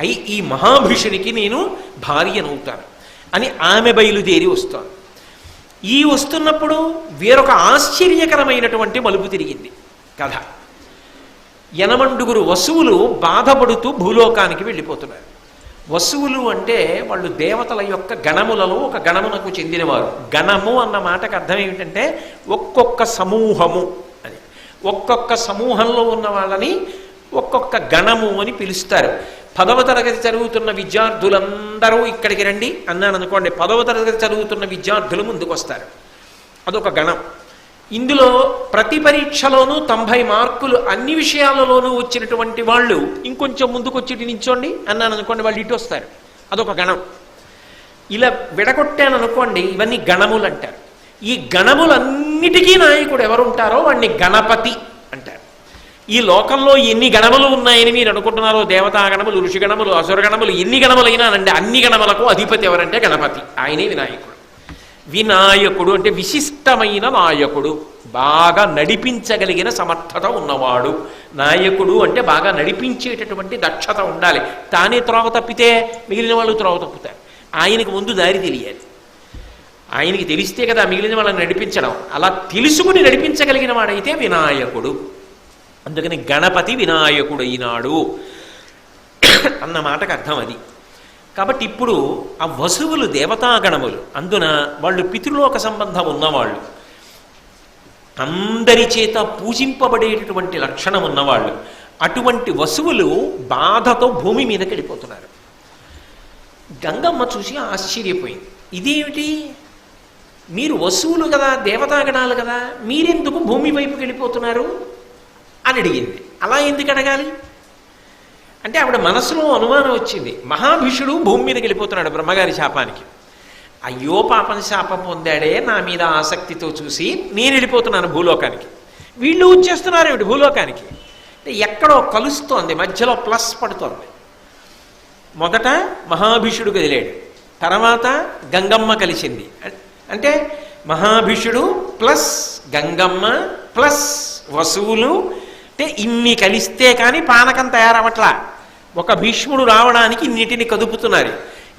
అయి ఈ మహాభీషునికి నేను భార్యనవుతాను అని ఆమె బయలుదేరి వస్తాను. ఈ వస్తున్నప్పుడు వేరొక ఆశ్చర్యకరమైనటువంటి మలుపు తిరిగింది. కథ. యనమండుగురు వసువులు బాధపడుతూ భూలోకానికి వెళ్ళిపోతున్నారు. వసువులు అంటే వాళ్ళు దేవతల యొక్క గణములలో ఒక గణమునకు చెందినవారు. గణము అన్న మాటకు అర్థం ఏమిటంటే ఒక్కొక్క సమూహము అని. ఒక్కొక్క సమూహంలో ఉన్న వాళ్ళని ఒక్కొక్క గణము అని పిలుస్తారు. పదవ తరగతి చదువుతున్న విద్యార్థులందరూ ఇక్కడికి రండి అన్నాను అనుకోండి పదవ తరగతి చదువుతున్న విద్యార్థులు ముందుకు వస్తారు అదొక గణం. ఇందులో ప్రతి పరీక్షలోనూ తొంభై మార్కులు అన్ని విషయాలలోనూ వచ్చినటువంటి వాళ్ళు ఇంకొంచెం ముందుకు వచ్చి నించోండి అన్నాను అనుకోండి వాళ్ళు ఇటు వస్తారు. అదొక గణం. ఇలా విడగొట్టాను అనుకోండి ఇవన్నీ గణములు అంటారు ఈ గణములన్నిటికీ నాయకుడు ఎవరు ఉంటారో వాడిని గణపతి ఈ లోకంలో ఎన్ని గణములు ఉన్నాయని మీరు అనుకుంటున్నారో దేవతా గణములు ఋషి గణములు అసుర గణములు ఎన్ని గణములైనా అంటే అన్ని గణములకు అధిపతి ఎవరంటే గణపతి. ఆయనే వినాయకుడు. వినాయకుడు అంటే విశిష్టమైన నాయకుడు. బాగా నడిపించగలిగిన సమర్థత ఉన్నవాడు. నాయకుడు అంటే బాగా నడిపించేటటువంటి దక్షత ఉండాలి. తానే త్రోవ తప్పితే మిగిలిన వాళ్ళు త్రోవ తప్పుతారు. ఆయనకు ముందు దారి తెలియాలి. ఆయనకి తెలిస్తే కదా మిగిలిన వాళ్ళని నడిపించడం. అలా తెలుసుకుని నడిపించగలిగిన వాడైతే వినాయకుడు. అందుకని గణపతి వినాయకుడు అన్న మాటకు అర్థం అది. కాబట్టి ఇప్పుడు ఆ వసువులు దేవతాగణములు అందున వాళ్ళు పితృలోక సంబంధం ఉన్నవాళ్ళు అందరి చేత పూజింపబడేటటువంటి లక్షణం ఉన్నవాళ్ళు అటువంటి వసువులు బాధతో భూమి మీదకి వెళ్ళిపోతున్నారు. గంగమ్మ చూసి ఆశ్చర్యపోయింది. ఇదేమిటి? మీరు వసువులు కదా దేవతాగణాలు కదా మీరెందుకు భూమి వైపుకి వెళ్ళిపోతున్నారు? అని అడిగింది. అలా ఎందుకు అడగాలి? అంటే ఆవిడ మనసులో అనుమానం వచ్చింది. మహాభిషుడు భూమి మీదకి వెళ్ళిపోతున్నాడు బ్రహ్మగారి శాపానికి. అయ్యో పాపం శాపం పొందాడే నా మీద ఆసక్తితో చూసి నేను వెళ్ళిపోతున్నాను భూలోకానికి. వీళ్ళు వచ్చేస్తున్నారు ఏమిటి భూలోకానికి? అంటే ఎక్కడో కలుస్తోంది మధ్యలో ప్లస్ పడుతోంది. మొదట మహాభీషుడు కదిలాడు. తర్వాత గంగమ్మ కలిసింది. అంటే మహాభిషుడు ప్లస్ గంగమ్మ ప్లస్ వసువులు అంటే ఇన్ని కలిస్తే కానీ పానకం తయారవట్లా. ఒక భీష్ముడు రావడానికి ఇన్నిటిని కదుపుతున్నారు.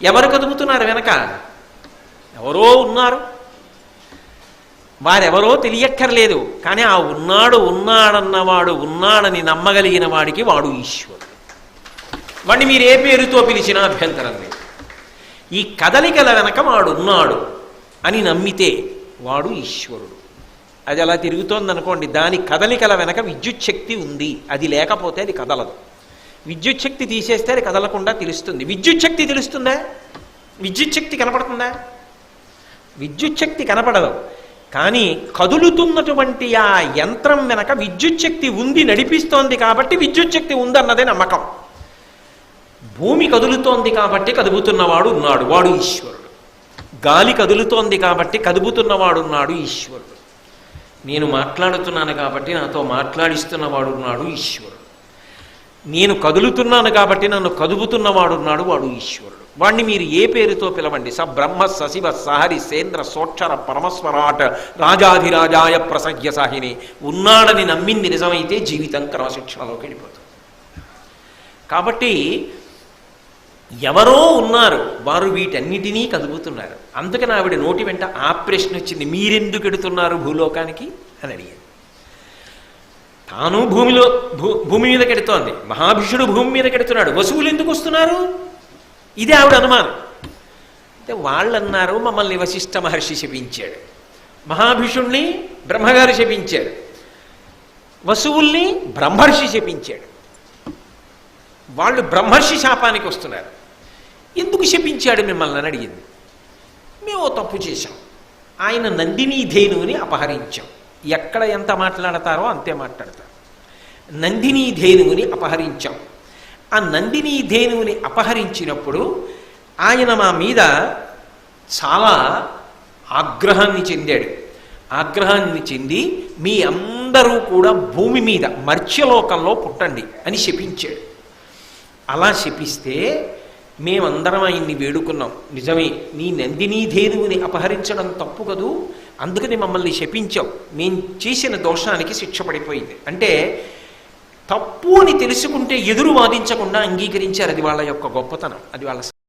ఎవరు కదుపుతున్నారు వెనక? ఎవరో ఉన్నారు. వారెవరో తెలియక్కర్లేదు. కానీ ఆ ఉన్నాడు ఉన్నాడన్నవాడు ఉన్నాడని నమ్మగలిగిన వాడికి వాడు ఈశ్వరుడు. వాడిని మీరు ఏ పేరుతో పిలిచినా అభ్యంతరం లేదు. ఈ కదలికల వెనక వాడున్నాడు అని నమ్మితే వాడు ఈశ్వరుడు. అది అలా తిరుగుతోంది అనుకోండి దాని కదలికల వెనక విద్యుత్ శక్తి ఉంది. అది లేకపోతే అది కదలదు. విద్యుత్ శక్తి తీసేస్తే అది కదలకుండా తెలుస్తుంది. విద్యుత్ శక్తి తెలుస్తుందా? విద్యుత్ శక్తి కనపడుతుందా? విద్యుత్ శక్తి కనపడదు. కానీ కదులుతున్నటువంటి ఆ యంత్రం వెనక విద్యుత్ శక్తి ఉంది నడిపిస్తోంది కాబట్టి విద్యుత్ శక్తి ఉందన్నదే నమ్మకం. భూమి కదులుతోంది కాబట్టి కదుపుతున్నవాడు ఉన్నాడు. వాడు ఈశ్వరుడు. గాలి కదులుతోంది కాబట్టి కదుపుతున్నవాడున్నాడు ఈశ్వరుడు. నేను మాట్లాడుతున్నాను కాబట్టి నాతో మాట్లాడిస్తున్నవాడు ఉన్నాడు ఈశ్వరుడు. నేను కదులుతున్నాను కాబట్టి నన్ను కదుపుతున్నవాడున్నాడు వాడు ఈశ్వరుడు. వాణ్ణి మీరు ఏ పేరుతో పిలవండి? స బ్రహ్మ సశివ సహరి సేంద్ర సోక్షర పరమస్వరాట్ రాజాధిరాజాయ ప్రసజ్ఞ సాహిని. ఉన్నాడని నమ్మింది నిజమైతే జీవితం క్రమశిక్షణలోకి వెళ్ళిపోతుంది. కాబట్టి ఎవరో ఉన్నారు. వారు వీటన్నిటినీ కదుపుతున్నారు అందుకని ఆవిడ నోటి వెంట ఆ ప్రశ్న వచ్చింది మీరెందుకు ఎడుతున్నారు భూలోకానికి? అని అడిగారు తాను భూమిలో భూ భూమి మీద కెడుతోంది. మహాభిషుడు భూమి మీద కెడుతున్నాడు. వసువులు ఎందుకు వస్తున్నారు? ఇదే ఆవిడ అనుమానం. అంటే వాళ్ళన్నారు మమ్మల్ని వశిష్ఠ మహర్షి శపించాడు. మహాభిషుణ్ణి బ్రహ్మగారు శపించాడు. వసువుల్ని బ్రహ్మర్షి శపించాడు. వాళ్ళు బ్రహ్మర్షి శాపానికి వస్తున్నారు. ఎందుకు శపించాడు మిమ్మల్ని అని అడిగింది. మేము తప్పు చేశాం. ఆయన నందిని ధేనువుని అపహరించాం. ఎక్కడ ఎంత మాట్లాడతారో అంతే మాట్లాడతారు. నందిని ధేనువుని అపహరించాం. ఆ నందిని ధేనువుని అపహరించినప్పుడు ఆయన మా మీద చాలా ఆగ్రహాన్ని చెందాడు. ఆగ్రహాన్ని చెంది మీ అందరూ కూడా భూమి మీద మర్చ్యలోకంలో పుట్టండి అని శపించాడు. అలా శపిస్తే మేమందరం ఆయన్ని వేడుకున్నాం. నిజమే నీ నందినీధేనువుని అపహరించడం తప్పు కదూ? అందుకని మమ్మల్ని శపించాం. మేం చేసిన దోషానికి శిక్ష పడిపోయింది అంటే తప్పు అని తెలుసుకుంటే ఎదురు వాదించకుండా అంగీకరించారు అది వాళ్ళ యొక్క గొప్పతనం అది వాళ్ళ